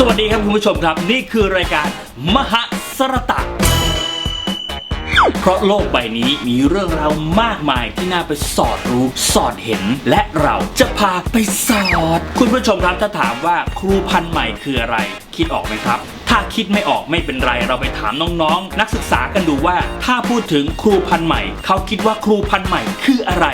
สวัสดีครับคุณผู้ชมครับ นี่คือรายการมหาสรตะ เพราะโลกใบนี้มีเรื่องราวมากมายที่น่าไปสอดรู้สอดเห็น และเราจะพาไปสอด คุณผู้ชมครับถ้าถามว่าครูพันธุ์ใหม่คืออะไร คิดออกไหมครับ ถ้าคิดไม่ออกไม่เป็นไรเราไปถามน้องๆ นักศึกษากันดูว่า ถ้าพูดถึงครูพันธุ์ใหม่ เขาคิดว่าครูพันธุ์ใหม่คืออะไร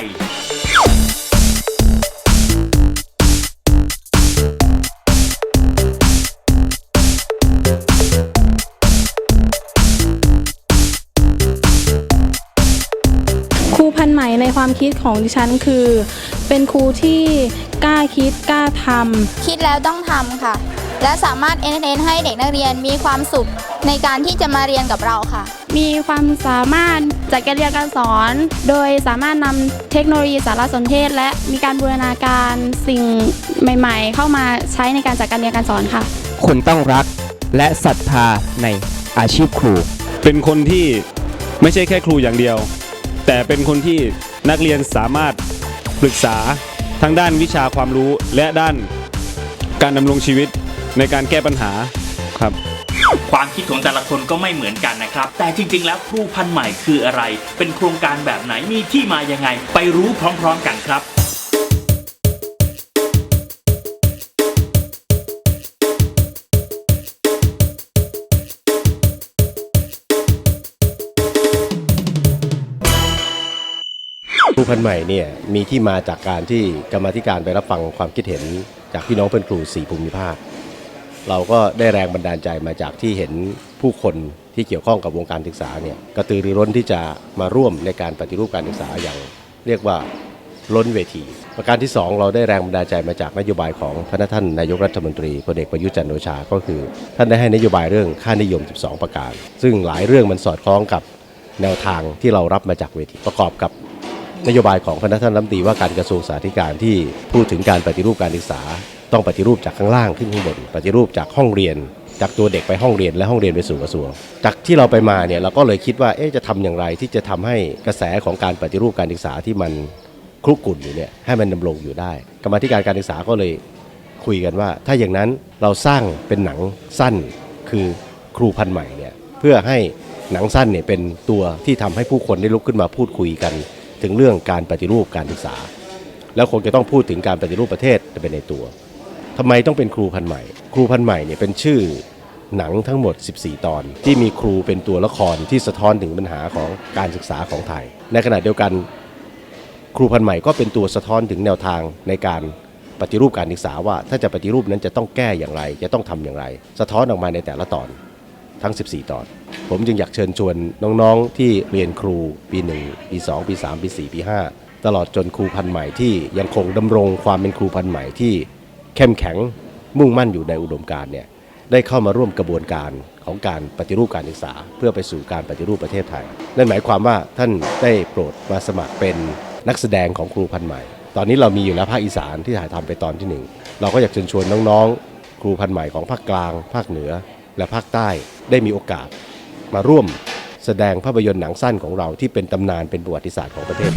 ใหม่ในความคิดของดิฉันคือ เป็นครูที่กล้าคิดกล้าทำคิดแล้วต้องทำค่ะ และสามารถเอนเตอร์เทนให้เด็กนักเรียนมีความสุขในการที่จะมาเรียนกับเราค่ะ มีความสามารถจัดการเรียนการสอน โดยสามารถนำเทคโนโลยีสารสนเทศ และมีการบูรณาการสิ่งใหม่ ๆ เข้ามาใช้ในการจัดการเรียนการสอนค่ะ คุณต้องรักและศรัทธาในอาชีพครู เป็นคนที่ไม่ใช่แค่ครูอย่างเดียว แต่เป็นคนที่นักเรียนสามารถปรึกษาทั้งด้านวิชาความรู้และด้านการดำรงชีวิตในการแก้ปัญหาครับ ความคิดของแต่ละคนก็ไม่เหมือนกันนะครับ แต่จริง ๆ แล้วครูพันธุ์ใหม่คืออะไร เป็นโครงการแบบไหนมีที่มายังไง ไปรู้พร้อม ๆ กันครับ พันธุ์ใหม่เนี่ยมีที่มาจากการที่กรรมธิการไปรับฟังความคิดเห็นจากพี่น้องเพื่อนครูสี่ภูมิภาค เราก็ได้แรงบันดาลใจมาจากที่เห็นผู้คนที่เกี่ยวข้องกับวงการศึกษาเนี่ยกระตือรือร้นที่จะมาร่วมในการปฏิรูปการศึกษาอย่างเรียกว่าล้นเวที ประการที่สองเราได้แรงบันดาลใจมาจากนโยบายของพระท่านนายกรัฐมนตรีพลเอกประยุทธ์จันทร์โอชา ก็คือ ท่านได้ให้นโยบายเรื่องค่านิยม 12 ประการ ซึ่งหลายเรื่องมันสอดคล้องกับแนวทางที่เรารับมาจากเวทีประกอบกับ นโยบายของคณะท่านรัฐมนตรีว่าการกระทรวงสาธารณสุขที่พูดถึงการปฏิรูปการศึกษา ต้องปฏิรูปจากข้างล่างขึ้นข้างบน ปฏิรูปจากห้องเรียน จากตัวเด็กไปห้องเรียนและห้องเรียนไปสู่กระทรวง จากที่เราไปมาเนี่ยเราก็เลยคิดว่าเอ๊ะจะทำอย่างไรที่จะทำให้กระแสของการปฏิรูปการศึกษาที่มันคลุกกลุ่นอยู่เนี่ยให้มันดำรงอยู่ได้ กรรมธิการการศึกษาก็เลยคุยกันว่า ถ้าอย่างนั้นเราสร้างเป็นหนังสั้นคือครูพันใหม่เนี่ยเพื่อให้หนังสั้นเนี่ยเป็นตัวที่ทำให้ผู้คนได้ลุกขึ้นมาพูดคุยกัน ถึงเรื่องการปฏิรูปการศึกษา แล้วคงจะต้องพูดถึงการปฏิรูปประเทศเป็นในตัวทำไมต้องเป็นครูพันใหม่ ครูพันใหม่เนี่ยเป็นชื่อหนังทั้งหมด 14 ตอน ที่มีครูเป็นตัวละครที่สะท้อนถึงปัญหาของการศึกษาของไทย ในขณะเดียวกันครูพันใหม่ก็เป็นตัวสะท้อนถึงแนวทางในการปฏิรูปการศึกษาว่า ถ้าจะปฏิรูปนั้นจะต้องแก้อย่างไร จะต้องทำอย่างไร สะท้อนออกมาในแต่ละตอน ทั้ง 14 ตอน ผมจึงอยากเชิญชวนน้องๆ ที่เรียนครูปี 1 ปี 2 ปี 3 ปี 4 ปี 5 ตลอดจนครูพันใหม่ที่ยังคงดำรงความเป็นครูพันใหม่ที่เข้มแข็งมุ่งมั่นอยู่ในอุดมการ์เนี่ยได้เข้ามาร่วมกระบวนการของการปฏิรูปการศึกษา เพื่อไปสู่การปฏิรูปประเทศไทย นั่นหมายความว่าท่านได้โปรดมาสมัครเป็นนักแสดงของครูพันใหม่ ตอนนี้เรามีอยู่แล้วภาคอีสานที่ถ่ายทำไปตอนที่หนึ่งเราก็อยากเชิญชวนน้องๆ ครูพันใหม่ของภาคกลาง ภาคเหนือ และภาคใต้ได้มีโอกาสมาร่วมแสดงภาพยนตร์หนังสั้นของเราที่เป็นตำนานเป็นประวัติศาสตร์ของประเทศ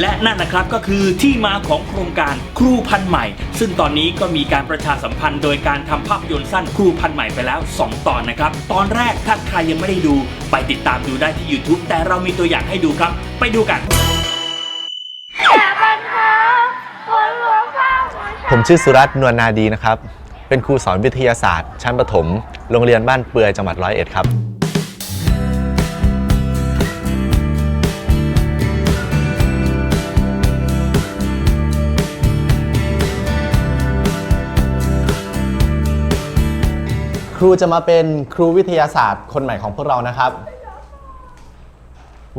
และนั่นนะครับก็คือที่มาของโครงการครูพันใหม่ ซึ่งตอนนี้ก็มีการประชาสัมพันธ์โดยการทำภาพยนตร์สั้นครูพันใหม่ไปแล้ว 2 ตอนนะครับ ตอนแรกถ้าใครยังไม่ได้ดู ไปติดตามดูได้ที่ YouTube แต่เรามีตัวอย่างให้ดูครับ ไปดูกัน ผมชื่อสุรัตน์นวลนาดีนะครับ เป็นครูสอนวิทยาศาสตร์ ชั้นประถม โรงเรียนบ้านเปือยจังหวัดร้อยเอ็ดครับ ครูจะมาเป็นครูวิทยาศาสตร์คนใหม่ของพวกเรานะครับ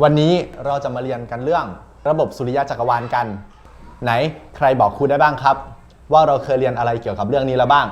วันนี้เราจะมาเรียนกันเรื่องระบบสุริยะจักรวาลกัน ไหนใครบอกครูได้บ้างครับ ว่าเราเคยเรียนอะไรเกี่ยวกับเรื่องนี้แล้วบ้าง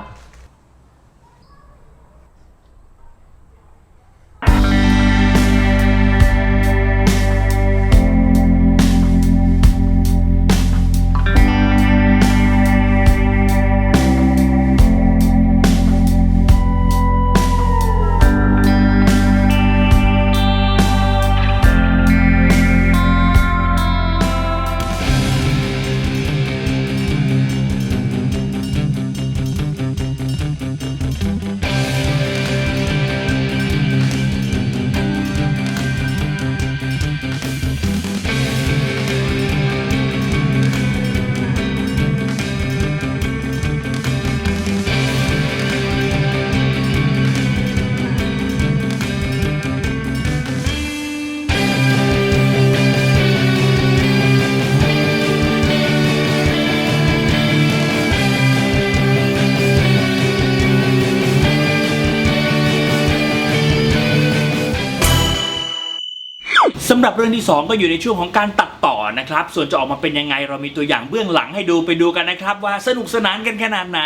หรับเรื่องที่ 2 ก็อยู่ในช่วงของการตัดต่อนะครับ ส่วนจะออกมาเป็นยังไงเรามีตัวอย่างเบื้องหลังให้ดูไปดูกันนะครับ ว่าสนุกสนานกันขนาดไหน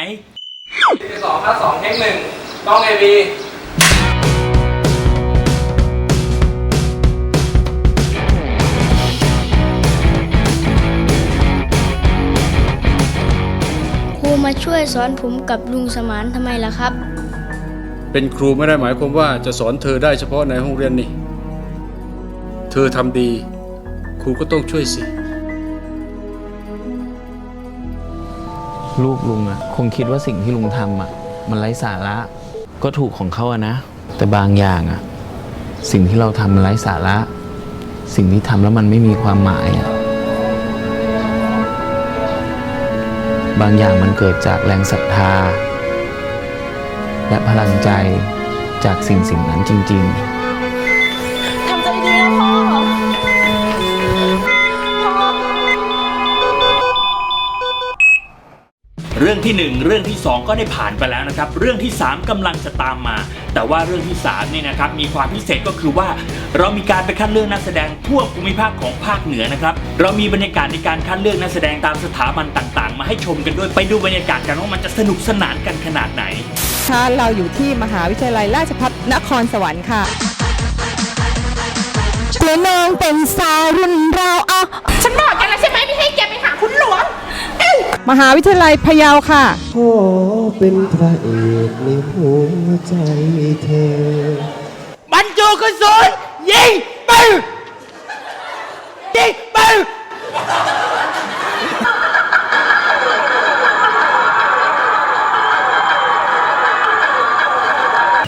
สองถ้าสองเทคหนึ่งกล้องเอบีครูมาช่วยสอนผมกับลุงสมานทำไมล่ะครับ เป็นครูไม่ได้หมายความว่าจะสอนเธอได้เฉพาะในห้องเรียนนี่ เธอทำดีครูก็ต้องช่วยสิ ลูกลุงอะคงคิดว่าสิ่งที่ลุงทำอะมันไร้สาระ ก็ถูกของเขาอะนะ แต่บางอย่างอะสิ่งที่เราทำมันไร้สาระ สิ่งที่ทำแล้วมันไม่มีความหมายอะบางอย่างมันเกิดจากแรงศรัทธา และพลังใจจากสิ่งสิ่งนั้นจริง ๆ เรื่องที่ 1 เรื่องที่ 2 ก็ได้ผ่านไปแล้วนะครับ เรื่องที่ 3กำลังจะตามมา แต่ว่าเรื่องที่3เนี่ยนะครับมีความพิเศษก็คือว่า เรามีการไปคัดเลือกนักแสดงทั่วภูมิภาคของภาคเหนือนะครับเรามีบรรยากาศในการคัดเลือกนักแสดงตามสถาบันต่างๆ มาให้ชมกันด้วยไปดูบรรยากาศกันว่ามันจะสนุกสนานกันขนาดไหนค่ะเราอยู่ที่มหาวิทยาลัยราชภัฏนครสวรรค์ค่ะกระนองเป็นสาวรุ่นเราอะฉันบอกแกแล้วใช่ไหมไม่ให้แกไปหาคุณหลวง มหาวิทยาลัยพะเยาค่ะ ขอเป็นพระเอกในหัวใจเธอ บรรจุกระสุนยิงปืนยิงปืน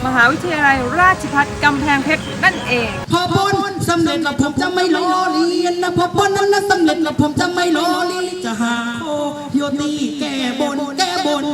มหาวิทยาลัยราชภัฏกำแพงเพชรนั่นเอง พอพ้นสำเร็จแล้วผมจะไม่ล้อเลียนนะพอพ้นนั้นนะสำเร็จแล้วผมจะไม่ล้อเลียนจะหา โยตีแก้บนแก้บน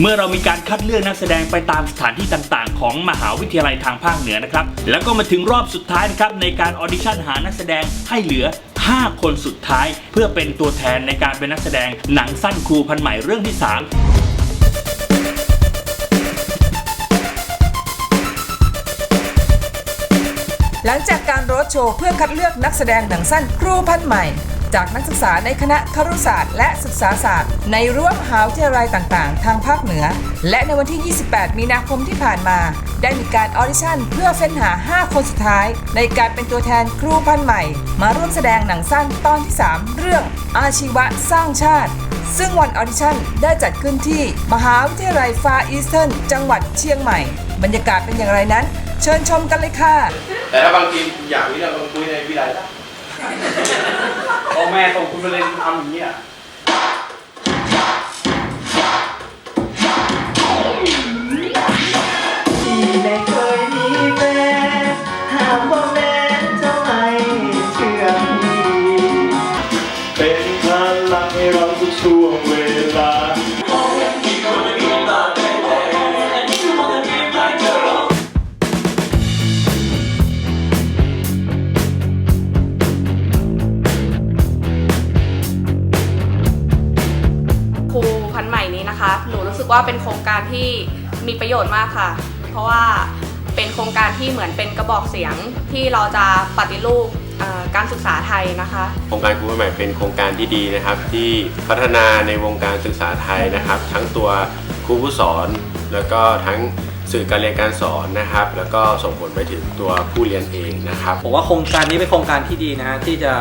เมื่อเรามีการคัดเลือกนักแสดงไปตามสถานที่ต่างๆ ของมหาวิทยาลัยทางภาคเหนือนะครับ แล้วก็มาถึงรอบสุดท้ายนะครับในการออดิชั่นหานักแสดงให้เหลือ 5 คนสุดท้าย เพื่อเป็นตัวแทนในการเป็นนักแสดงหนังสั้นครูพันใหม่เรื่องที่ 3 หลังจากการโรดโชว์เพื่อคัดเลือกนักแสดงหนังสั้นครูพันใหม่ จากนักศึกษาในคณะครุศาสตร์ และศึกษาศาสตร์ ในรั้วมหาวิทยาลัยต่างๆ ทางภาคเหนือ และในวันที่ 28 มีนาคมที่ผ่านมา ได้มีการออดิชั่น เพื่อเฟ้นหา 5 คนสุดท้าย ในการเป็นตัวแทนครูพันใหม่ มาร่วมแสดงหนังสั้นตอนที่ 3 เรื่องอาชีวะสร้างชาติซึ่งวันออดิชั่นได้จัดขึ้นที่ มหาวิทยาลัยฟาอีสเทิร์นจังหวัดเชียงใหม่ บรรยากาศเป็นอย่างไรนั้น เชิญชมกันเลยค่ะ แต่ถ้าบางทีอยากนี้เราคุยในวิไลได้พ่อแม่ส่งคุณไปเรียนทำอย่างนี้อะ ว่าเป็นโครงการที่มีประโยชน์มากค่ะ เพราะว่าเป็นโครงการที่เหมือนเป็นกระบอกเสียงที่เราจะปฏิรูปเอ่อการศึกษาไทยนะคะโครงการครูใหม่เป็นโครงการที่ดีนะครับ ที่พัฒนาในวงการศึกษาไทยนะครับ ทั้งตัวครูผู้สอน แล้วก็ทั้งสื่อการเรียนการสอนนะครับ แล้วก็ส่งผลไปถึงตัวผู้เรียนเองนะครับผมว่าโครงการนี้เป็นโครงการที่ดีนะฮะที่จะ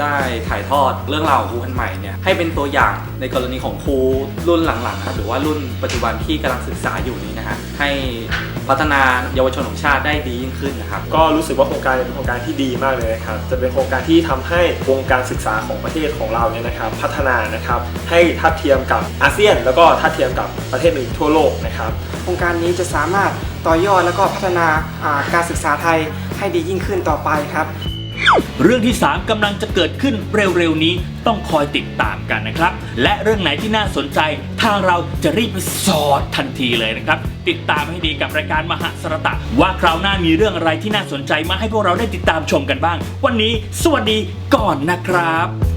ได้ถ่ายทอดเรื่องราวของครูพันธุ์ใหม่เนี่ยให้เป็นตัวอย่างในกรณีของครูรุ่นหลังๆครับหรือว่ารุ่นปัจจุบันที่กำลังศึกษาอยู่นี้นะฮะให้พัฒนาเยาวชนของชาติได้ดียิ่งขึ้นนะครับ ก็รู้สึกว่าโครงการเป็นโครงการที่ดีมากเลยนะครับ จะเป็นโครงการที่ทำให้วงการศึกษาของประเทศของเราเนี่ยนะครับพัฒนานะครับให้ทัดเทียมกับอาเซียน แล้วก็ทัดเทียมกับประเทศอื่นทั่วโลกนะครับ โครงการนี้จะสามารถต่อยอดแล้วก็พัฒนาอ่าการศึกษาไทยให้ดียิ่งขึ้นต่อไปครับ เรื่องที่ 3กำลังจะเกิดขึ้นเร็วๆนี้ต้องคอยติดตามกันนะครับ และเรื่องไหนที่น่าสนใจทางเราจะรีบไปสอดทันทีเลยนะครับ ติดตามให้ดีกับรายการมหาสรตะ ว่าคราวหน้ามีเรื่องอะไรที่น่าสนใจมาให้พวกเราได้ติดตามชมกันบ้าง วันนี้สวัสดีก่อนนะครับ